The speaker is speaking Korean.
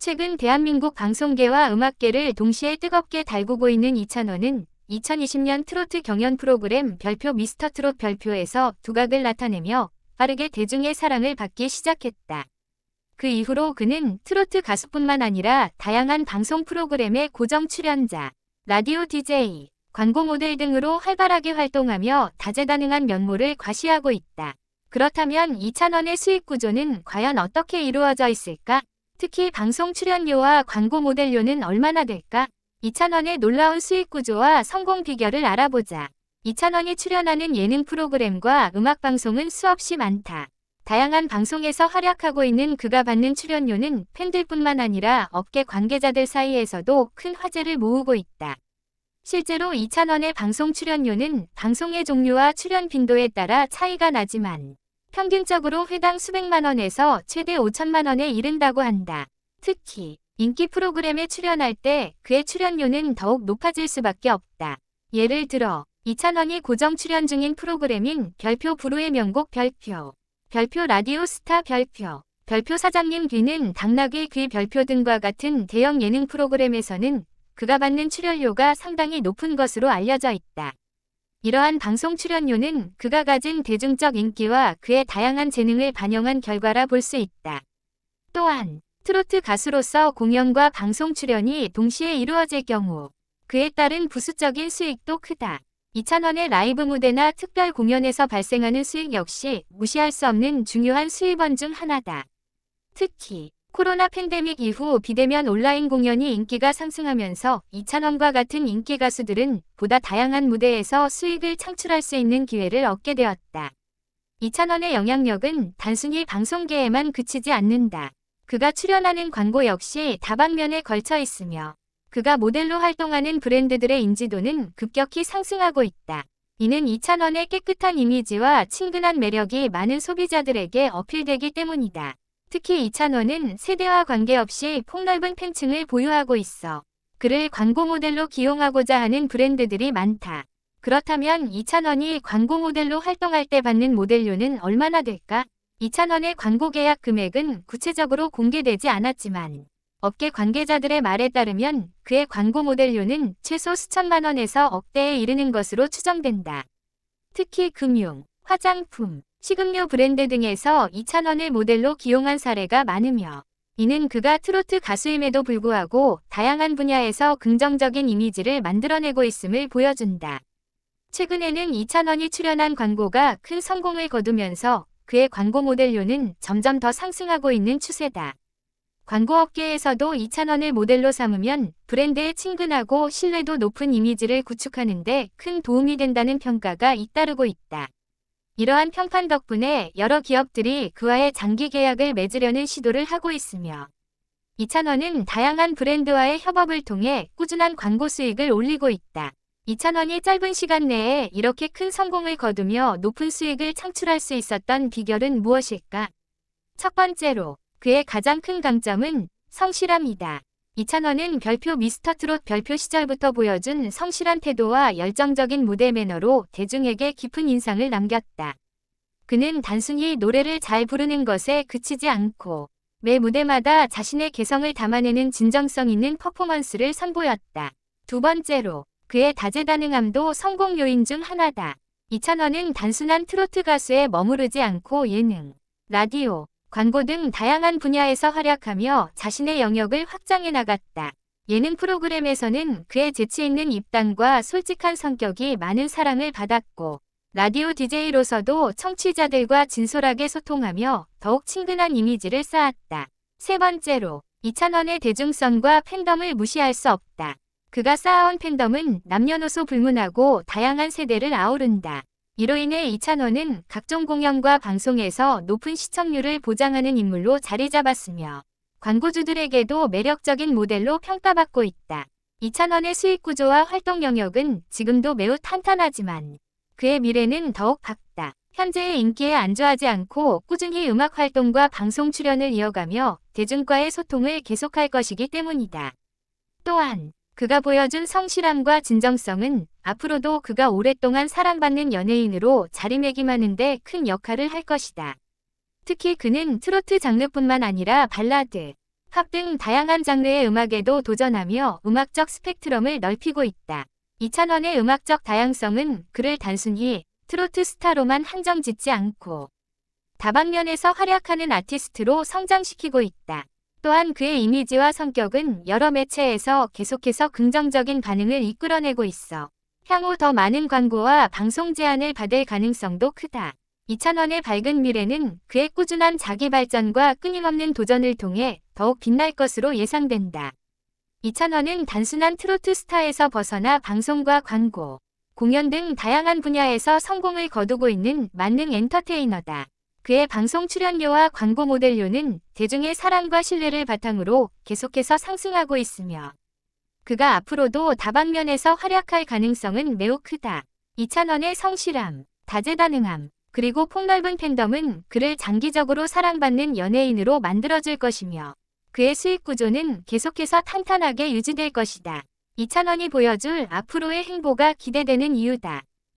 최근 대한민국 방송계와 음악계를 동시에 뜨겁게 달구고 있는 이찬원은 2020년 트로트 경연 프로그램 별표 미스터 트롯 별표에서 두각을 나타내며 빠르게 대중의 사랑을 받기 시작했다. 그 이후로 그는 트로트 가수뿐만 아니라 다양한 방송 프로그램의 고정 출연자, 라디오 DJ, 광고 모델 등으로 활발하게 활동하며 다재다능한 면모를 과시하고 있다. 그렇다면 이찬원의 수익 구조는 과연 어떻게 이루어져 있을까? 특히 방송 출연료와 광고 모델료는 얼마나 될까? 이찬원의 놀라운 수익 구조와 성공 비결을 알아보자. 이찬원이 출연하는 예능 프로그램과 음악 방송은 수없이 많다. 다양한 방송에서 활약하고 있는 그가 받는 출연료는 팬들뿐만 아니라 업계 관계자들 사이에서도 큰 화제를 모으고 있다. 실제로 이찬원의 방송 출연료는 방송의 종류와 출연 빈도에 따라 차이가 나지만 평균적으로 회당 수백만 원에서 최대 5천만 원에 이른다고 한다. 특히 인기 프로그램에 출연할 때 그의 출연료는 더욱 높아질 수밖에 없다. 예를 들어 이찬원이 고정 출연 중인 프로그램인 별표 부루의 명곡 별표, 별표 라디오 스타 별표, 별표 사장님 귀는 당나귀 귀 별표 등과 같은 대형 예능 프로그램에서는 그가 받는 출연료가 상당히 높은 것으로 알려져 있다. 이러한 방송 출연료는 그가 가진 대중적 인기와 그의 다양한 재능을 반영한 결과라 볼 수 있다. 또한 트로트 가수로서 공연과 방송 출연이 동시에 이루어질 경우 그에 따른 부수적인 수익도 크다. 이찬원의 라이브 무대나 특별 공연에서 발생하는 수익 역시 무시할 수 없는 중요한 수입원 중 하나다. 특히 코로나 팬데믹 이후 비대면 온라인 공연이 인기가 상승하면서 이찬원과 같은 인기 가수들은 보다 다양한 무대에서 수익을 창출할 수 있는 기회를 얻게 되었다. 이찬원의 영향력은 단순히 방송계에만 그치지 않는다. 그가 출연하는 광고 역시 다방면에 걸쳐 있으며 그가 모델로 활동하는 브랜드들의 인지도는 급격히 상승하고 있다. 이는 이찬원의 깨끗한 이미지와 친근한 매력이 많은 소비자들에게 어필되기 때문이다. 특히 이찬원은 세대와 관계없이 폭넓은 팬층을 보유하고 있어 그를 광고 모델로 기용하고자 하는 브랜드들이 많다. 그렇다면 이찬원이 광고 모델로 활동할 때 받는 모델료는 얼마나 될까? 이찬원의 광고 계약 금액은 구체적으로 공개되지 않았지만 업계 관계자들의 말에 따르면 그의 광고 모델료는 최소 수천만 원에서 억대에 이르는 것으로 추정된다. 특히 금융, 화장품, 식음료 브랜드 등에서 이찬원을 모델로 기용한 사례가 많으며 이는 그가 트로트 가수임에도 불구하고 다양한 분야에서 긍정적인 이미지를 만들어내고 있음을 보여준다. 최근에는 이찬원이 출연한 광고가 큰 성공을 거두면서 그의 광고 모델료는 점점 더 상승하고 있는 추세다. 광고업계에서도 이찬원을 모델로 삼으면 브랜드의 친근하고 신뢰도 높은 이미지를 구축하는 데 큰 도움이 된다는 평가가 잇따르고 있다. 이러한 평판 덕분에 여러 기업들이 그와의 장기 계약을 맺으려는 시도를 하고 있으며 이찬원은 다양한 브랜드와의 협업을 통해 꾸준한 광고 수익을 올리고 있다. 이찬원이 짧은 시간 내에 이렇게 큰 성공을 거두며 높은 수익을 창출할 수 있었던 비결은 무엇일까? 첫 번째로 그의 가장 큰 강점은 성실함이다. 이찬원은 별표 미스터 트롯 별표 시절부터 보여준 성실한 태도와 열정적인 무대 매너로 대중에게 깊은 인상을 남겼다. 그는 단순히 노래를 잘 부르는 것에 그치지 않고 매 무대마다 자신의 개성을 담아내는 진정성 있는 퍼포먼스를 선보였다. 두 번째로 그의 다재다능함도 성공 요인 중 하나다. 이찬원은 단순한 트로트 가수에 머무르지 않고 예능, 라디오, 광고 등 다양한 분야에서 활약하며 자신의 영역을 확장해 나갔다. 예능 프로그램에서는 그의 재치 있는 입담과 솔직한 성격이 많은 사랑을 받았고 라디오 DJ로서도 청취자들과 진솔하게 소통하며 더욱 친근한 이미지를 쌓았다. 세 번째로 이찬원의 대중성과 팬덤을 무시할 수 없다. 그가 쌓아온 팬덤은 남녀노소 불문하고 다양한 세대를 아우른다. 이로 인해 이찬원은 각종 공연과 방송에서 높은 시청률을 보장하는 인물로 자리 잡았으며 광고주들에게도 매력적인 모델로 평가받고 있다. 이찬원의 수익 구조와 활동 영역은 지금도 매우 탄탄하지만 그의 미래는 더욱 밝다. 현재의 인기에 안주하지 않고 꾸준히 음악 활동과 방송 출연을 이어가며 대중과의 소통을 계속할 것이기 때문이다. 또한 그가 보여준 성실함과 진정성은 앞으로도 그가 오랫동안 사랑받는 연예인으로 자리매김하는데 큰 역할을 할 것이다. 특히 그는 트로트 장르뿐만 아니라 발라드, 팝 등 다양한 장르의 음악에도 도전하며 음악적 스펙트럼을 넓히고 있다. 이찬원의 음악적 다양성은 그를 단순히 트로트 스타로만 한정짓지 않고 다방면에서 활약하는 아티스트로 성장시키고 있다. 또한 그의 이미지와 성격은 여러 매체에서 계속해서 긍정적인 반응을 이끌어내고 있어 향후 더 많은 광고와 방송 제안을 받을 가능성도 크다. 이찬원의 밝은 미래는 그의 꾸준한 자기 발전과 끊임없는 도전을 통해 더욱 빛날 것으로 예상된다. 이찬원은 단순한 트로트 스타에서 벗어나 방송과 광고, 공연 등 다양한 분야에서 성공을 거두고 있는 만능 엔터테이너다. 그의 방송 출연료와 광고 모델료는 대중의 사랑과 신뢰를 바탕으로 계속해서 상승하고 있으며 그가 앞으로도 다방면에서 활약할 가능성은 매우 크다. 이찬원의 성실함, 다재다능함, 그리고 폭넓은 팬덤은 그를 장기적으로 사랑받는 연예인으로 만들어줄 것이며 그의 수익 구조는 계속해서 탄탄하게 유지될 것이다. 이찬원이 보여줄 앞으로의 행보가 기대되는 이유다.